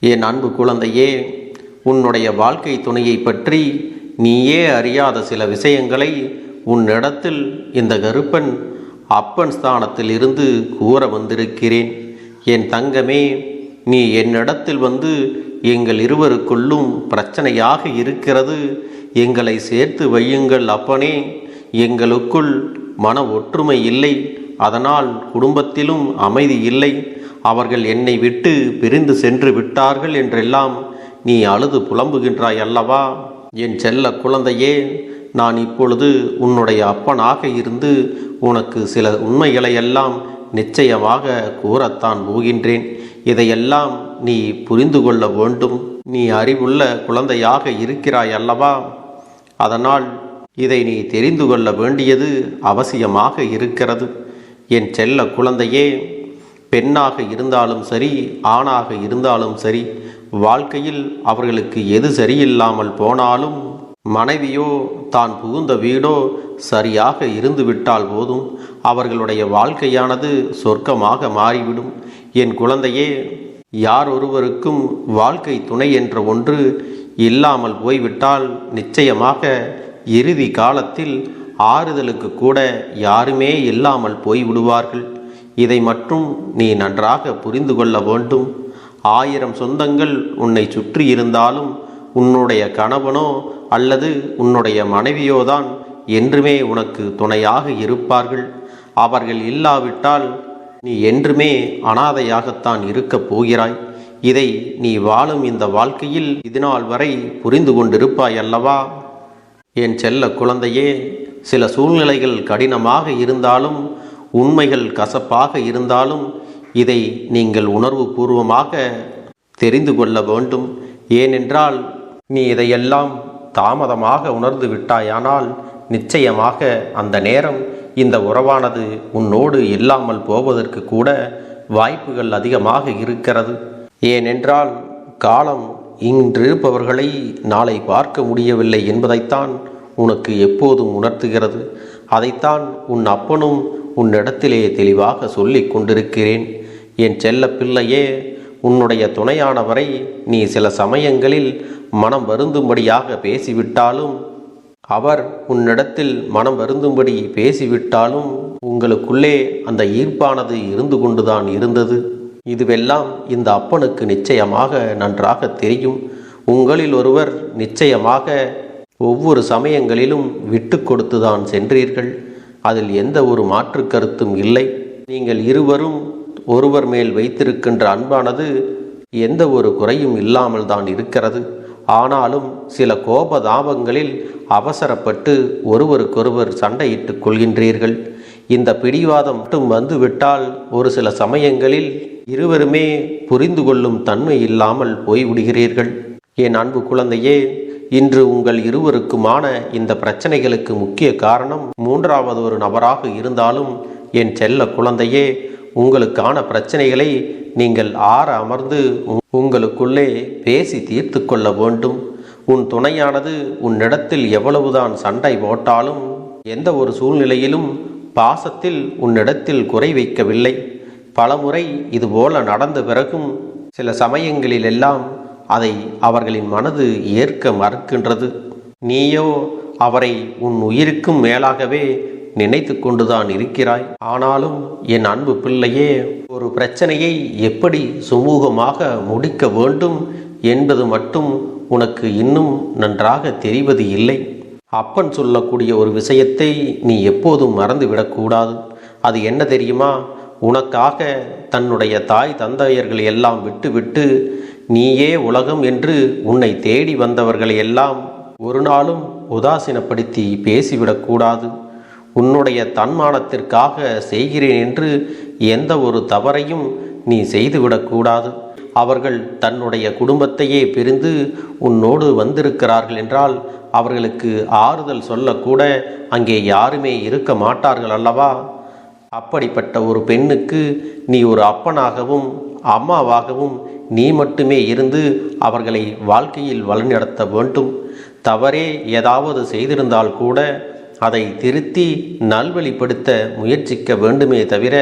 என் அன்பு குழந்தையே உன்னுடைய வாழ்க்கை துணையை பற்றி நீயே அறியாத சில விஷயங்களை உன்னிடத்தில் இந்த கருப்பன் அப்பன் ஸ்தானத்தில் இருந்து கூற வந்திருக்கிறேன். என் தங்கமே நீ என்னிடத்தில் வந்து எங்கள் இருவருக்குள்ளும் பிரச்சனையாக இருக்கிறது. எங்களை சேர்த்து வையுங்கள் அப்பனே. எங்களுக்குள் மன ஒற்றுமை இல்லை. அதனால் குடும்பத்திலும் அமைதி இல்லை. அவர்கள் என்னை விட்டு பிரிந்து சென்று விட்டார்கள் என்றெல்லாம் நீ அழுது புலம்புகின்றாய் அல்லவா? என் செல்ல குழந்தையே நான் இப்பொழுது உன்னுடைய அப்பனாக இருந்து உனக்கு சில உண்மைகளை எல்லாம் நிச்சயமாக கூறத்தான் போகின்றேன். இதையெல்லாம் நீ புரிந்து கொள்ள வேண்டும். நீ அறிவுள்ள குழந்தையாக இருக்கிறாய் அல்லவா? அதனால் இதை நீ தெரிந்து கொள்ள வேண்டியது அவசியமாக இருக்கிறது. என் செல்ல குழந்தையே பெண்ணாக இருந்தாலும் சரி ஆணாக இருந்தாலும் சரி வாழ்க்கையில் அவர்களுக்கு எது சரியில்லாமல் போனாலும் மனைவியோ தான் புகுந்த வீடோ சரியாக இருந்துவிட்டால் போதும். அவர்களுடைய வாழ்க்கையானது சொர்க்கமாக மாறிவிடும். என் குழந்தையே யார் ஒருவருக்கும் வாழ்க்கை துணை என்ற ஒன்று இல்லாமல் போய்விட்டால் நிச்சயமாக இறுதி காலத்தில் ஆறுதலுக்கு கூட யாருமே இல்லாமல் போய்விடுவார்கள். இதை மட்டும் நீ நன்றாக புரிந்து கொள்ள வேண்டும். ஆயிரம் சொந்தங்கள் உன்னை சுற்றி இருந்தாலும் உன்னுடைய கணவனோ அல்லது உன்னுடைய மனைவியோதான் என்றுமே உனக்கு துணையாக இருப்பார்கள். அவர்கள் இல்லாவிட்டால் நீ என்றுமே அனாதையாகத்தான் இருக்கப் போகிறாய். இதை நீ வாழும் இந்த வாழ்க்கையில் இதுநாள் வரை புரிந்து கொண்டிருப்பாய் அல்லவா? என் செல்ல குழந்தையே சில சூழ்நிலைகள் கடினமாக இருந்தாலும் உண்மைகள் கசப்பாக இருந்தாலும் இதை நீங்கள் உணர்வு பூர்வமாக தெரிந்து கொள்ள வேண்டும். ஏனென்றால் நீ இதையெல்லாம் தாமதமாக உணர்ந்து விட்டாயானால் நிச்சயமாக அந்த நேரம் இந்த உறவானது உன்னோடு இல்லாமல் போவதற்கு கூட வாய்ப்புகள் அதிகமாக இருக்கிறது. ஏனென்றால் காலம் இன்றிருப்பவர்களை நாளை பார்க்க முடியவில்லை என்பதைத்தான் உனக்கு எப்போதும் உணர்த்துகிறது. அதைத்தான் உன் அப்பனும் உன்னிடத்திலே தெளிவாக சொல்லிக் கொண்டிருக்கிறேன். என் செல்ல பிள்ளையே உன்னுடைய துணையானவரை நீ சில சமயங்களில் மனம் வருந்தும்படியாக பேசிவிட்டாலும் அவர் உன்னிடத்தில் மனம் வருந்தும்படி பேசிவிட்டாலும் உங்களுக்குள்ளே அந்த ஈர்ப்பானது இருந்து கொண்டுதான் இருந்தது. இதுவெல்லாம் இந்த அப்பனுக்கு நிச்சயமாக நன்றாக தெரியும். உங்களில் ஒருவர் நிச்சயமாக ஒவ்வொரு சமயங்களிலும் விட்டு கொடுத்துதான் சென்றீர்கள். அதில் எந்த ஒரு மாற்று கருத்தும் இல்லை. நீங்கள் இருவரும் ஒருவர் மேல் வைத்திருக்கின்ற அன்பானது எந்த ஒரு குறையும் இல்லாமல் தான் இருக்கிறது. ஆனாலும் சில கோப தாபங்களில் அவசரப்பட்டு ஒருவருக்கொருவர் சண்டையிட்டுக் கொள்கின்றீர்கள். இந்த பிடிவாதம் மட்டும் வந்துவிட்டால் ஒரு சில சமயங்களில் இருவருமே புரிந்து கொள்ளும் தன்மை இல்லாமல் போய்விடுகிறீர்கள். என் அன்பு குழந்தையே இன்று உங்கள் இருவருக்குமான இந்த பிரச்சனைகளுக்கு முக்கிய காரணம் மூன்றாவது ஒரு நபராக இருந்தாலும் என் செல்ல குழந்தையே உங்களுக்கான பிரச்சனைகளை நீங்கள் ஆற அமர்ந்து உங்களுக்குள்ளே பேசி தீர்த்து கொள்ள வேண்டும். உன் துணையானது உன்னிடத்தில் எவ்வளவுதான் சண்டை போட்டாலும் எந்த ஒரு சூழ்நிலையிலும் பாசத்தில் உன்னிடத்தில் குறை வைக்கவில்லை. பலமுறை இதுபோல நடந்த பிறகும் சில சமயங்களிலெல்லாம் அதை அவர்களின் மனது ஏற்க மறுக்கின்றது. நீயோ அவரை உன் உயிருக்கும் மேலாகவே நினைத்து கொண்டுதான் இருக்கிறாய். ஆனாலும் என் அன்பு பிள்ளையே ஒரு பிரச்சனையை எப்படி சுமூகமாக முடிக்க வேண்டும் என்பது மட்டும் உனக்கு இன்னும் நன்றாக தெரிவது இல்லை. அப்பன் சொல்லக்கூடிய ஒரு விஷயத்தை நீ எப்போதும் மறந்துவிடக்கூடாது அது என்ன தெரியுமா? உனக்காக தன்னுடைய தாய் தந்தையர்களை எல்லாம் விட்டுவிட்டு நீயே உலகம் என்று உன்னை தேடி வந்தவர்களை எல்லாம் ஒரு நாளும் உதாசீனப்படுத்தி பேசிவிடக்கூடாது உன்னுடைய தன்மானத்திற்காக செய்கிறேன் என்று எந்த ஒரு தவறையும் நீ செய்துவிடக்கூடாது அவர்கள் தன்னுடைய குடும்பத்தையே பிரிந்து உன்னோடு வந்திருக்கிறார்கள் என்றால் அவர்களுக்கு ஆறுதல் சொல்லக்கூட அங்கே யாருமே இருக்க மாட்டார்கள் அல்லவா? அப்படிப்பட்ட ஒரு பெண்ணுக்கு நீ ஒரு அப்பனாகவும் அம்மாவாகவும் நீ மட்டுமே இருந்து அவர்களை வாழ்க்கையில் வழிநடத்த வேண்டும். தவறே ஏதாவது செய்திருந்தால் கூட அதை திருத்தி நல்வழிப்படுத்த முயற்சிக்க வேண்டுமே தவிர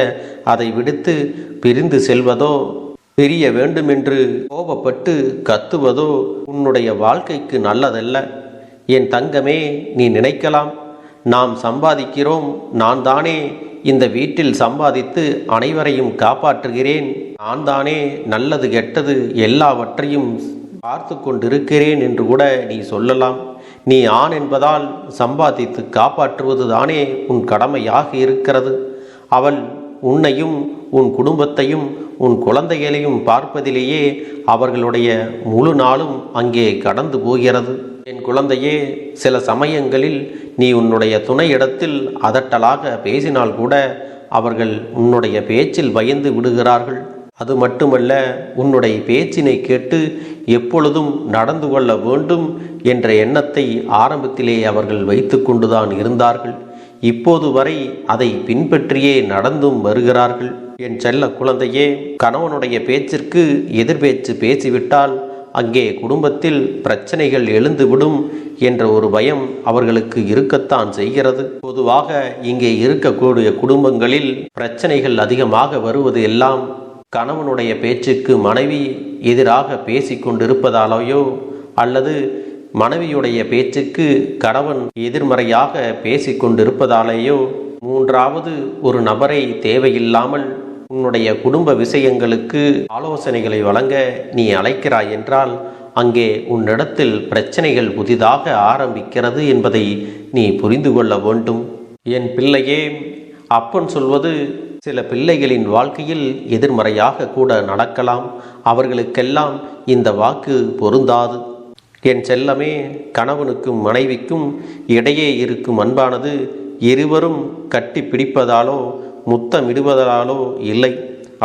அதை விடுத்து பிரிந்து செல்வதோ பிரிய வேண்டுமென்று கோபப்பட்டு கத்துவதோ உன்னுடைய வாழ்க்கைக்கு நல்லதல்ல. என் தங்கமே நீ நினைக்கலாம். நாம் சம்பாதிக்கிறோம் நான் தானே இந்த வீட்டில் சம்பாதித்து அனைவரையும் காப்பாற்றுகிறேன். நான் தானே நல்லது கெட்டது எல்லாவற்றையும் பார்த்து கொண்டிருக்கிறேன் என்று கூட நீ சொல்லலாம். நீ ஆண் என்பதால் சம்பாதித்து காப்பாற்றுவது தானே உன் கடமையாக இருக்கிறது. அவள் உன்னையும் உன் குடும்பத்தையும் உன் குழந்தைகளையும் பார்ப்பதிலேயே அவர்களுடைய முழு நாளும் அங்கே கடந்து போகிறது. என் குழந்தையே சில சமயங்களில் நீ உன்னுடைய துணையிடத்தில் அதட்டலாக பேசினால் கூட அவர்கள் உன்னுடைய பேச்சில் பயந்து விடுகிறார்கள். அது மட்டுமல்ல உன்னுடைய பேச்சினை கேட்டு எப்பொழுதும் நடந்து கொள்ள வேண்டும் என்ற எண்ணத்தை ஆரம்பத்திலே அவர்கள் வைத்து கொண்டுதான் இருந்தார்கள். இப்போது வரை அதை பின்பற்றியே நடந்தும் வருகிறார்கள். என் செல்ல குழந்தையே கணவனுடைய பேச்சிற்கு எதிர்பேச்சு பேசிவிட்டால் அங்கே குடும்பத்தில் பிரச்சனைகள் எழுந்துவிடும் என்ற ஒரு பயம் அவர்களுக்கு இருக்கத்தான் செய்கிறது. பொதுவாக இங்கே இருக்கக்கூடிய குடும்பங்களில் பிரச்சனைகள் அதிகமாக வருவது எல்லாம் கணவனுடைய பேச்சுக்கு மனைவி எதிராக பேசிக்கொண்டிருப்பதாலேயோ அல்லது மனைவியுடைய பேச்சுக்கு கணவன் எதிர்மறையாக பேசிக்கொண்டிருப்பதாலேயோ மூன்றாவது ஒரு நபரை தேவையில்லாமல் உன்னுடைய குடும்ப விஷயங்களுக்கு ஆலோசனைகளை வழங்க நீ அழைக்கிறாய் என்றால் அங்கே உன்னிடத்தில் பிரச்சனைகள் புதிதாக ஆரம்பிக்கிறது என்பதை நீ புரிந்து கொள்ள வேண்டும். என் பிள்ளையே அப்பன் சொல்வது சில பிள்ளைகளின் வாழ்க்கையில் எதிர்மறையாக கூட நடக்கலாம். அவர்களுக்கெல்லாம் இந்த வாக்கு பொருந்தாது. என் செல்லமே கணவனுக்கும் மனைவிக்கும் இடையே இருக்கும் அன்பானது இருவரும் கட்டி பிடிப்பதாலோ முத்தமிடுவதாலோ இல்லை.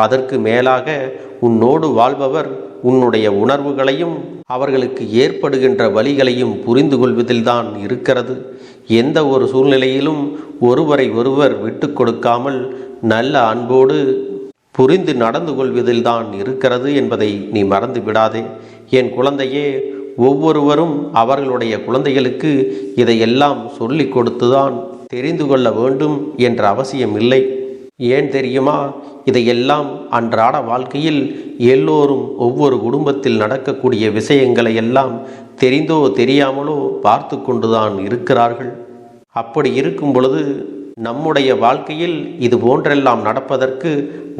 அதற்கு மேலாக உன்னோடு வாழ்பவர் உன்னுடைய உணர்வுகளையும் அவர்களுக்கு ஏற்படுகின்ற வழிகளையும் புரிந்து கொள்வதில்தான் இருக்கிறது. எந்த ஒரு சூழ்நிலையிலும் ஒருவரை ஒருவர் விட்டு கொடுக்காமல் நல்ல அன்போடு புரிந்து நடந்து கொள்வதில் தான் இருக்கிறது என்பதை நீ மறந்து விடாதே. என் குழந்தையே ஒவ்வொருவரும் அவர்களுடைய குழந்தைகளுக்கு இதையெல்லாம் சொல்லிக் கொடுத்துதான் தெரிந்து கொள்ள வேண்டும் என்ற அவசியம் இல்லை. ஏன் தெரியுமா? இதையெல்லாம் அன்றாட வாழ்க்கையில் எல்லோரும் ஒவ்வொரு குடும்பத்தில் நடக்கக்கூடிய விஷயங்களை எல்லாம் தெரிந்தோ தெரியாமலோ பார்த்து கொண்டுதான் இருக்கிறார்கள். அப்படி இருக்கும் பொழுது நம்முடைய வாழ்க்கையில் இது போன்றெல்லாம் நடப்பதற்கு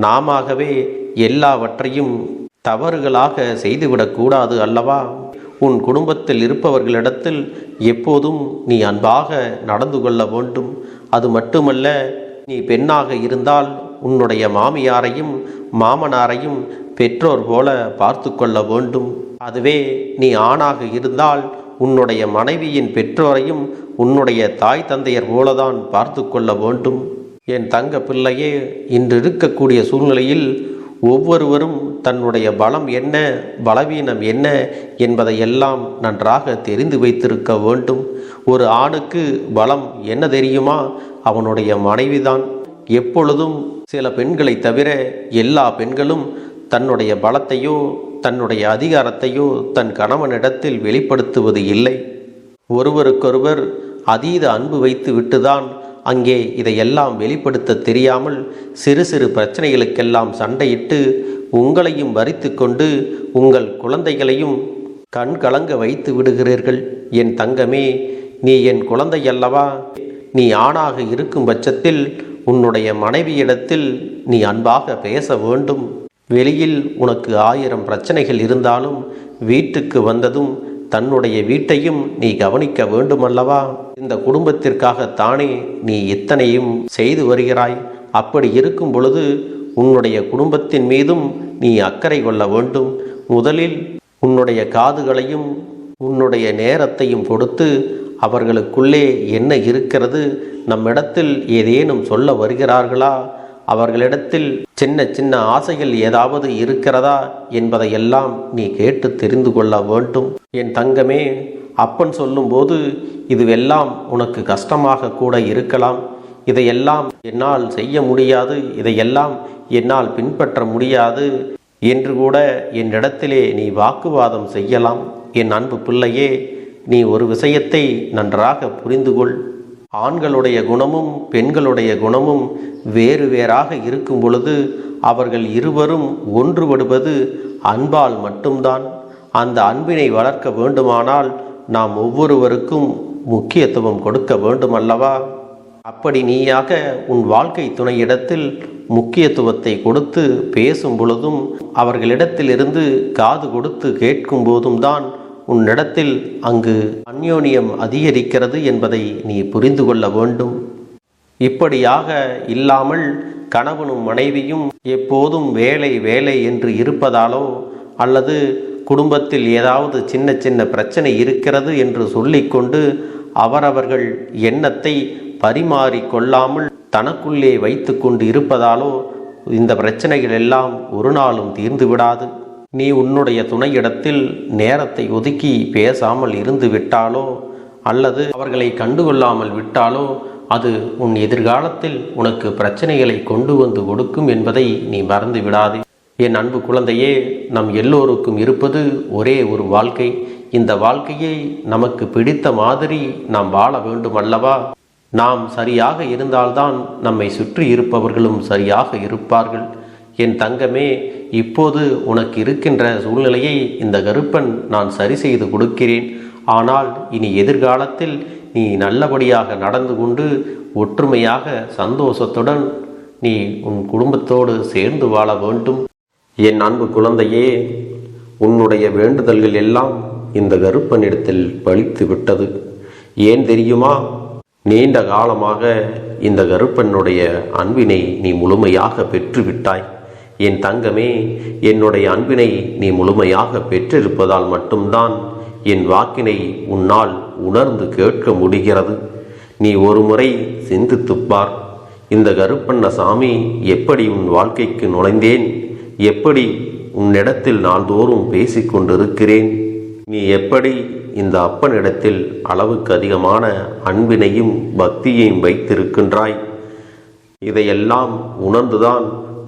நாமவே எல்லாவற்றையும் தவறுகளாக செய்துவிடக்கூடாது அல்லவா? உன் குடும்பத்தில் இருப்பவர்களிடத்தில் எப்போதும் நீ அன்பாக நடந்து கொள்ள வேண்டும். அது மட்டுமல்ல நீ பெண்ணாக இருந்தால் உன்னுடைய மாமியாரையும் மாமனாரையும் பெற்றோர் போல பார்த்து கொள்ள வேண்டும். அதுவே நீ ஆணாக இருந்தால் உன்னுடைய மனைவியின் பெற்றோரையும் உன்னுடைய தாய் தந்தையர் போலதான் பார்த்து கொள்ள வேண்டும். என் தங்க பிள்ளையே இன்று இருக்கக்கூடிய சூழ்நிலையில் ஒவ்வொருவரும் தன்னுடைய பலம் என்ன பலவீனம் என்ன என்பதையெல்லாம் நன்றாக தெரிந்து வைத்திருக்க வேண்டும். ஒரு ஆணுக்கு பலம் என்ன தெரியுமா? அவனுடைய மனைவிதான். எப்பொழுதும் சில பெண்களை தவிர எல்லா பெண்களும் தன்னுடைய பலத்தையோ தன்னுடைய அதிகாரத்தையோ தன் கணவனிடத்தில் வெளிப்படுத்துவது இல்லை. ஒருவருக்கொருவர் அதீத அன்பு வைத்து விட்டுதான் அங்கே இதையெல்லாம் வெளிப்படுத்த தெரியாமல் சிறு சிறு பிரச்சனைகளுக்கெல்லாம் சண்டையிட்டு உங்களையும் வரித்து கொண்டு உங்கள் குழந்தைகளையும் கண் கலங்க வைத்து விடுகிறீர்கள். என் தங்கமே நீ என் குழந்தை அல்லவா நீ ஆணாக இருக்கும் பட்சத்தில் உன்னுடைய மனைவியிடத்தில் நீ அன்பாக பேச வேண்டும். வெளியில் உனக்கு ஆயிரம் பிரச்சனைகள் இருந்தாலும் வீட்டுக்கு வந்ததும் தன்னுடைய வீட்டையும் நீ கவனிக்க வேண்டுமல்லவா? இந்த குடும்பத்திற்காகத்தானே நீ இத்தனையும் செய்து வருகிறாய்? அப்படி இருக்கும் பொழுது உன்னுடைய குடும்பத்தின் மீதும் நீ அக்கறை கொள்ள வேண்டும். முதலில் உன்னுடைய காதுகளையும் உன்னுடைய நேரத்தையும் கொடுத்து அவர்களுக்குள்ளே என்ன இருக்கிறது? நம்மிடத்தில் ஏதேனும் சொல்ல வருகிறார்களா? அவர்களிடத்தில் சின்ன சின்ன ஆசைகள் ஏதாவது இருக்கிறதா என்பதையெல்லாம் நீ கேட்டு தெரிந்து கொள்ள வேண்டும். என் தங்கமே அப்பன் சொல்லும்போது இதுவெல்லாம் உனக்கு கஷ்டமாக கூட இருக்கலாம். இதையெல்லாம் என்னால் செய்ய முடியாது இதையெல்லாம் என்னால் பின்பற்ற முடியாது என்று கூட என்னிடத்திலே நீ வாக்குவாதம் செய்யலாம். என் அன்பு பிள்ளையே நீ ஒரு விஷயத்தை நன்றாக புரிந்து கொள். ஆண்களுடைய குணமும் பெண்களுடைய குணமும் வேறு வேறாக இருக்கும் பொழுது அவர்கள் இருவரும் ஒன்றுபடுவது அன்பால் மட்டும்தான். அந்த அன்பினை வளர்க்க வேண்டுமானால் நாம் ஒவ்வொருவருக்கும் முக்கியத்துவம் கொடுக்க வேண்டுமல்லவா? அப்படி நீயாக உன் வாழ்க்கை துணையிடத்தில் முக்கியத்துவத்தை கொடுத்து பேசும் பொழுதும் அவர்களிடத்திலிருந்து காது கொடுத்து கேட்கும் போதும் தான் உன்னிடத்தில் அங்கு அந்யோனியம் அதிகரிக்கிறது என்பதை நீ புரிந்து கொள்ள வேண்டும். இப்படியாக இல்லாமல் கணவனும் மனைவியும் எப்போதும் வேலை வேலை என்று இருப்பதாலோ அல்லது குடும்பத்தில் ஏதாவது சின்ன சின்ன பிரச்சனை இருக்கிறது என்று சொல்லிக்கொண்டு அவரவர்கள் எண்ணத்தை பரிமாறிக்கொள்ளாமல் தனக்குள்ளே வைத்து கொண்டு இருப்பதாலோ இந்த பிரச்சனைகள் எல்லாம் ஒரு நாளும் தீர்ந்து விடாது. நீ உன்னுடைய துணையிடத்தில் நேரத்தை ஒதுக்கி பேசாமல் இருந்து விட்டாலோ அல்லது அவர்களை கண்டுகொள்ளாமல் விட்டாலோ அது உன் எதிர்காலத்தில் உனக்கு பிரச்சனைகளை கொண்டு வந்து கொடுக்கும் என்பதை நீ மறந்து விடாதே. என் அன்பு குழந்தையே நம் எல்லோருக்கும் இருப்பது ஒரே ஒரு வாழ்க்கை. இந்த வாழ்க்கையை நமக்கு பிடித்த மாதிரி நாம் வாழ வேண்டும் அல்லவா நாம் சரியாக இருந்தால்தான் நம்மை சுற்றி இருப்பவர்களும் சரியாக இருப்பார்கள். என் தங்கமே இப்போது உனக்கு இருக்கின்ற சூழ்நிலையை இந்த கருப்பன் நான் சரி செய்து கொடுக்கிறேன். ஆனால் இனி எதிர்காலத்தில் நீ நல்லபடியாக நடந்து கொண்டு ஒற்றுமையாக சந்தோஷத்துடன் நீ உன் குடும்பத்தோடு சேர்ந்து வாழ வேண்டும். என் அன்பு குழந்தையே உன்னுடைய வேண்டுதல்கள் எல்லாம் இந்த கருப்பனிடத்தில் பழித்து விட்டது. ஏன் தெரியுமா? நீண்ட காலமாக இந்த கருப்பனுடைய அன்பினை நீ முழுமையாக பெற்றுவிட்டாய். என் தங்கமே என்னுடைய அன்பினை நீ முழுமையாக பெற்றிருப்பதால் மட்டும்தான் என் வாக்கினை உன்னால் உணர்ந்து கேட்க முடிகிறது. நீ ஒருமுறை சிந்தித்துப்பார் இந்த கருப்பண்ண சாமி எப்படி உன் வாழ்க்கைக்கு நுழைந்தேன்? எப்படி உன்னிடத்தில் நாள்தோறும் பேசிக் கொண்டிருக்கிறேன்? நீ எப்படி இந்த அப்பனிடத்தில் அளவுக்கு அதிகமான அன்பினையும் பக்தியையும் வைத்திருக்கின்றாய்? இதையெல்லாம் உணர்ந்துதான்